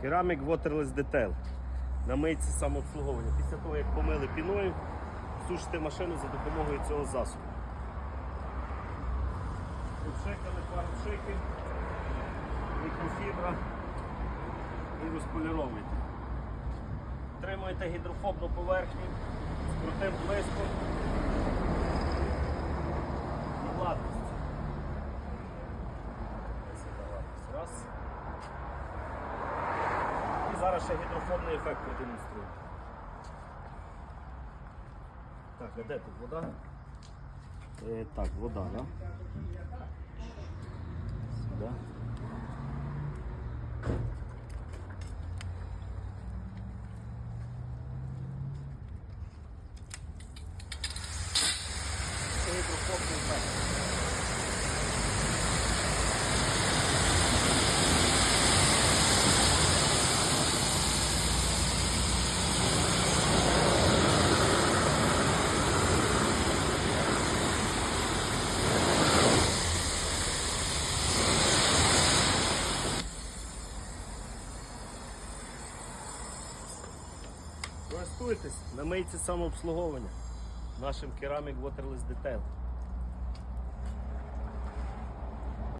Керамік Waterless Detail. На мийці самообслуговування. Після того, як помили піною, сушите машину за допомогою цього засобу. Обшикали пару шиків, мікрофібра і розполіровуєте. Отримуєте гідрофобну поверхню з крутим зараз ще гідрофобний ефект продемонструю. Так, а де тут вода? Е, так, вода, да? Сюди. Це гідрофобний ефект. Користуйтесь на мийці самообслуговування нашим Керамік Waterless Detail.